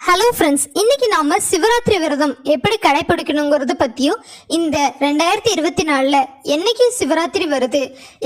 Hello friends இன்னைக்கு நாம சிவராத்திரி விரதம் எப்படி கடைபிடிக்கணுங்கிறத பற்றியும் இந்த ரெண்டாயிரத்தி இருபத்தி நாலில் என்னைக்கு சிவராத்திரி வருது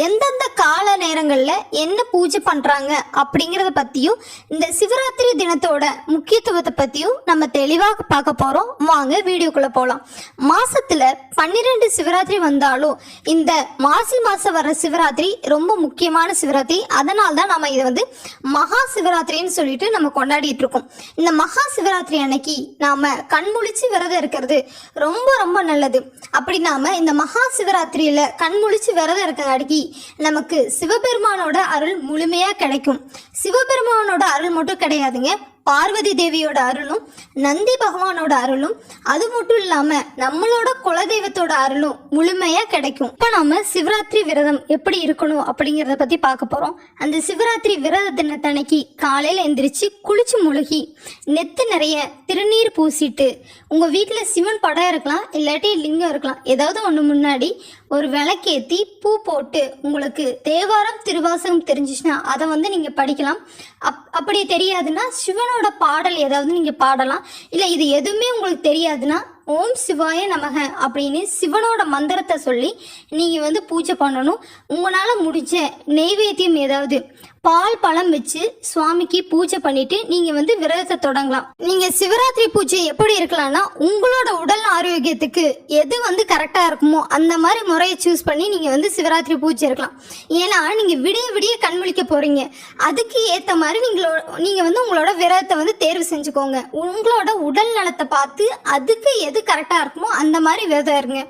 எந்தெந்த கால நேரங்களில் என்ன பூஜை பண்ணுறாங்க அப்படிங்கறத பற்றியும் இந்த சிவராத்திரி தினத்தோட முக்கியத்துவத்தை பற்றியும் நம்ம தெளிவாக பார்க்க போகிறோம் வாங்க வீடியோக்குள்ளே போகலாம் மாசத்துல பன்னிரெண்டு சிவராத்திரி வந்தாலும் இந்த மாசி மாதம் வர சிவராத்திரி ரொம்ப முக்கியமான சிவராத்திரி. அதனால தான் நம்ம இதை வந்து மகா சிவராத்திரின்னு சொல்லிட்டு நம்ம கொண்டாடிட்டு இருக்கோம். இந்த மகா சிவராத்திரி அன்னைக்கு நாம கண்முழிச்சு விரதம் இருக்கிறது ரொம்ப ரொம்ப நல்லது. அப்படி நாம இந்த மகா சிவராத்திரியில கண்முழிச்சு விரதம் இருக்கிறாடிக்கு நமக்கு சிவபெருமானோட அருள் முழுமையா கிடைக்கும். சிவபெருமானோட அருள் மட்டும் கிடையாதுங்க. பார்வதி தேவியோட அருளும் நந்தி பகவானோட அருளும் அது மட்டும் இல்லாம நம்மளோட குலதெய்வத்தோட அருளும் முழுமையா கிடைக்கும். இப்ப நாம சிவராத்திரி விரதம் எப்படி இருக்கணும் அப்படிங்கறத பத்தி பார்க்க போறோம். அந்த சிவராத்திரி விரத தினத்தன்னைக்கு காலையில எந்திரிச்சு குளிச்சு முழுகி நெத்து நிறைய திருநீர் பூசிட்டு உங்க வீட்டுல சிவன் படம் இருக்கலாம் இல்லாட்டி லிங்கம் இருக்கலாம் ஏதாவது ஒண்ணு முன்னாடி ஒரு விளக்கேத்தி பூ போட்டு உங்களுக்கு தேவாரம் திருவாசகம் தெரிஞ்சிச்சுன்னா அதை வந்து நீங்கள் படிக்கலாம். அப் அப்படி தெரியாதுன்னா சிவனோட பாடல் ஏதாவது நீங்கள் பாடலாம். இல்லை இது எதுவுமே உங்களுக்கு தெரியாதுன்னா ஓம் சிவாய நமக அப்படின்னு சிவனோட மந்திரத்தை சொல்லி நீங்கள் வந்து பூஜை பண்ணணும். உங்களால் முடிஞ்ச நெய்வேத்தியம் ஏதாவது பால் பழம் வச்சு சுவாமிக்கு பூஜை பண்ணிட்டு நீங்கள் வந்து விரதத்தை தொடங்கலாம். நீங்கள் சிவராத்திரி பூஜை எப்படி இருக்கலாம்னா உங்களோட உடல் ஆரோக்கியத்துக்கு எது வந்து கரெக்டாக இருக்குமோ அந்த மாதிரி முறையை சூஸ் பண்ணி நீங்கள் வந்து சிவராத்திரி பூஜை இருக்கலாம். ஏன்னா நீங்கள் விடிய விடிய கண் போகிறீங்க அதுக்கு ஏற்ற மாதிரி நீங்களோட நீங்கள் வந்து உங்களோட விரதத்தை வந்து தேர்வு செஞ்சுக்கோங்க. உங்களோட உடல் நலத்தை பார்த்து அதுக்கு எது கரெக்டாக இருக்குமோ அந்த மாதிரி விரதம் இருங்க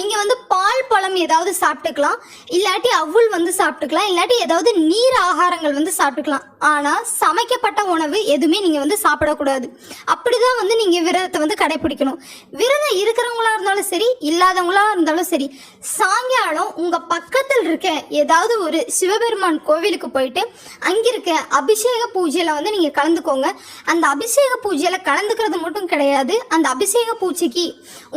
நீங்கள் வந்து பால் பழம் ஏதாவது சாப்பிட்டுக்கலாம். இல்லாட்டி அவுள் வந்து சாப்பிட்டுக்கலாம். இல்லாட்டி ஏதாவது நீர் ஆகாரங்கள் வந்து சாப்பிட்டுக்கலாம். ஆனால் சமைக்கப்பட்ட உணவு எதுவுமே நீங்கள் வந்து சாப்பிடக்கூடாது. அப்படி தான் வந்து நீங்கள் விரதத்தை வந்து கடைபிடிக்கணும் விரதம் இருக்கிறவங்களா இருந்தாலும் சரி இல்லாதவங்களா இருந்தாலும் சரி சாயங்காலம் உங்கள் பக்கத்தில் இருக்க ஏதாவது ஒரு சிவபெருமான் கோவிலுக்கு போயிட்டு அங்கிருக்க அபிஷேக பூஜையில் வந்து நீங்கள் கலந்துக்கோங்க. அந்த அபிஷேக பூஜையில் கலந்துக்கிறது மட்டும் கிடையாது. அந்த அபிஷேக பூஜைக்கு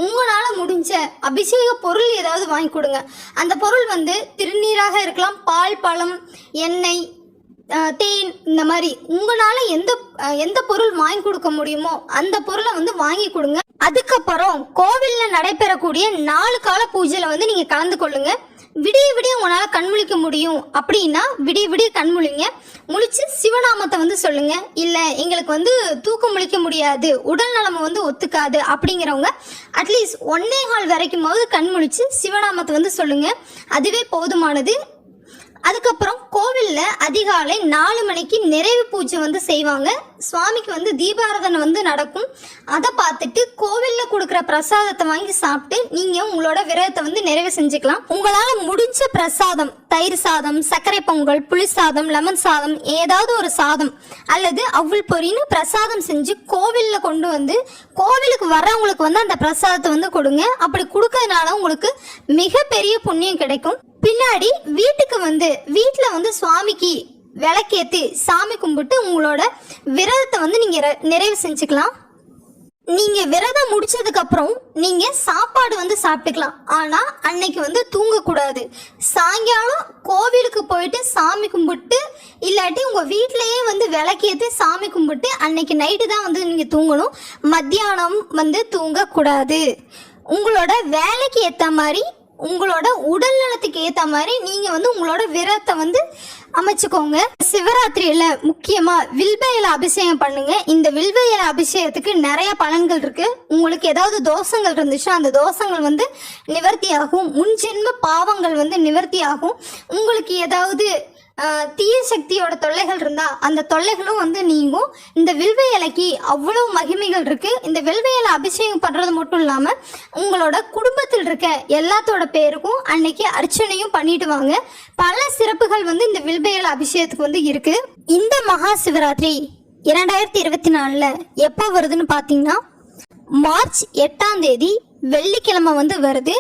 உங்களால் முடிஞ்ச அபிஷேக பொருள் ஏதாவது வாங்கி கொடுங்க. அந்த பொருள் வந்து திருநீராக இருக்கலாம் பால் பழம் எண்ணெய் தேன் இந்த மாதிரி. உங்களால் எந்த எந்த பொருள் வாங்கி கொடுக்க முடியுமோ அந்த பொருளை வந்து வாங்கி கொடுங்க. அதுக்கப்புறம் கோவிலில் நடைபெறக்கூடிய நாலு கால பூஜையில் வந்து நீங்கள் கலந்து கொள்ளுங்கள் விடிய விடிய உங்களால கண்முழிக்க முடியும். அப்படின்னா விடிய விடிய கண்முழிங்க முழிச்சு சிவநாமத்தை வந்து சொல்லுங்க. இல்ல எங்களுக்கு வந்து தூக்கம் முழிக்க முடியாது. உடல் நலம் வந்து ஒத்துக்காது அப்படிங்கிறவங்க அட்லீஸ்ட் ஒன்னே கால் வரைக்குமாவது கண் முழிச்சு சிவநாமத்தை வந்து சொல்லுங்க. அதுவே போதுமானது. அதுக்கப்புறம் கோவில்ல அதிகாலை நாலு மணிக்கு நிறைவு பூஜை வந்து செய்வாங்க. சுவாமிக்கு வந்து தீபாராதனை வந்து நடக்கும். அதை பார்த்துட்டு கோவில்ல கொடுக்குற பிரசாதத்தை வாங்கி சாப்பிட்டு நீங்க உங்களோட விரதத்தை வந்து நிறைவு செஞ்சுக்கலாம். உங்களால முடிஞ்ச பிரசாதம் தயிர் சாதம் சர்க்கரை பொங்கல் புளி சாதம் லெமன் சாதம் ஏதாவது ஒரு சாதம் அல்லது அவுள் பொரின்னு பிரசாதம் செஞ்சு கோவில்ல கொண்டு வந்து கோவிலுக்கு வர்றவங்களுக்கு வந்து அந்த பிரசாதத்தை வந்து கொடுங்க. அப்படி கொடுக்கறதுனால உங்களுக்கு மிகப்பெரிய புண்ணியம் கிடைக்கும். பின்னாடி வீட்டுக்கு வந்து வீட்டில் வந்து சுவாமிக்கு விளக்கேற்றி சாமி கும்பிட்டு உங்களோட விரதத்தை வந்து நீங்கள் நிறைவு செஞ்சுக்கலாம். நீங்கள் விரதம் முடிச்சதுக்கப்புறம் நீங்கள் சாப்பாடு வந்து சாப்பிட்டுக்கலாம். ஆனால் அன்னைக்கு வந்து தூங்கக்கூடாது. சாயங்காலம் கோவிலுக்கு போயிட்டு சாமி கும்பிட்டு இல்லாட்டி உங்கள் வீட்டிலையே வந்து விளக்கேற்றி சாமி கும்பிட்டு அன்னைக்கு நைட்டு தான் வந்து நீங்கள் தூங்கணும். மத்தியானம் வந்து தூங்கக்கூடாது. உங்களோட வேலைக்கு ஏற்ற மாதிரி உங்களோட உடல் நலத்துக்கு ஏத்த மாதிரி நீங்க வந்து உங்களோட விரதத்தை வந்து அமைச்சுக்கோங்க. சிவராத்திரியில முக்கியமா வில்வ இலை அபிஷேகம் பண்ணுங்க. இந்த வில்வ இலை அபிஷேகத்துக்கு நிறைய பலன்கள் இருக்கு. உங்களுக்கு ஏதாவது தோஷங்கள் இருந்துச்சுன்னா அந்த தோஷங்கள் வந்து நிவர்த்தி ஆகும் பாவங்கள் வந்து நிவர்த்தி ஆகும் உங்களுக்கு ஏதாவது தீய சக்தியோட தொல்லைகள் இருந்தா அந்த தொல்லைகளும் வந்து நீங்கும். இந்த வில்வ இலைக்கு அவ்வளவு மகிமைகள் இருக்கு. இந்த வில்வ இலை அபிஷேகம் பண்றது மட்டும் இல்லாம உங்களோட குடும்பத்தில் இருக்க எல்லாத்தோட பேருக்கும் அன்னைக்கு அர்ச்சனையும் பண்ணிட்டு வாங்க பல சிறப்புகள் வந்து இந்த வில்வ இலை அபிஷேகத்துக்கு வந்து இருக்கு. இந்த மகா சிவராத்திரி இரண்டாயிரத்தி இருபத்தி நாலுல எப்போ வருதுன்னு பார்த்தீங்கன்னா மார்ச் எட்டாம் தேதி வெள்ளிக்கிழமை வந்து வருது.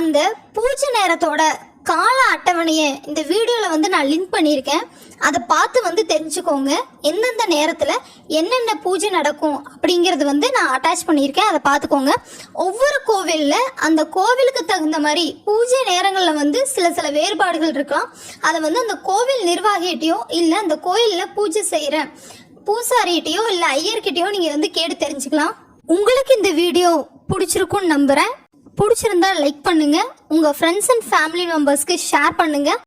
அந்த பூஜை நேரத்தோட கால அட்டவணையை இந்த வீடியோவில் வந்து நான் லிங்க் பண்ணியிருக்கேன். அதை பார்த்து வந்து தெரிஞ்சுக்கோங்க. எந்தெந்த நேரத்தில் என்னென்ன பூஜை நடக்கும் அப்படிங்கிறது வந்து நான் அட்டாச் பண்ணியிருக்கேன். அதை பார்த்துக்கோங்க. ஒவ்வொரு கோவிலில் அந்த கோவிலுக்கு தகுந்த மாதிரி பூஜை நேரங்களில் வந்து சில சில வேறுபாடுகள் இருக்கலாம். அதை வந்து அந்த கோவில் நிர்வாகிகிட்டையோ இல்லை அந்த கோயிலில் பூஜை செய்கிற பூசாரிகிட்டையோ இல்லை ஐயர்கிட்டையோ நீங்கள் வந்து கேட்டு தெரிஞ்சுக்கலாம். உங்களுக்கு இந்த வீடியோ பிடிச்சிருக்கும்னு நம்புகிறேன் பிடிச்சிருந்தா லைக் பண்ணுங்க. உங்கள் ஃப்ரெண்ட்ஸ் அண்ட் ஃபேமிலி மெம்பர்ஸ்க்கு ஷேர் பண்ணுங்க.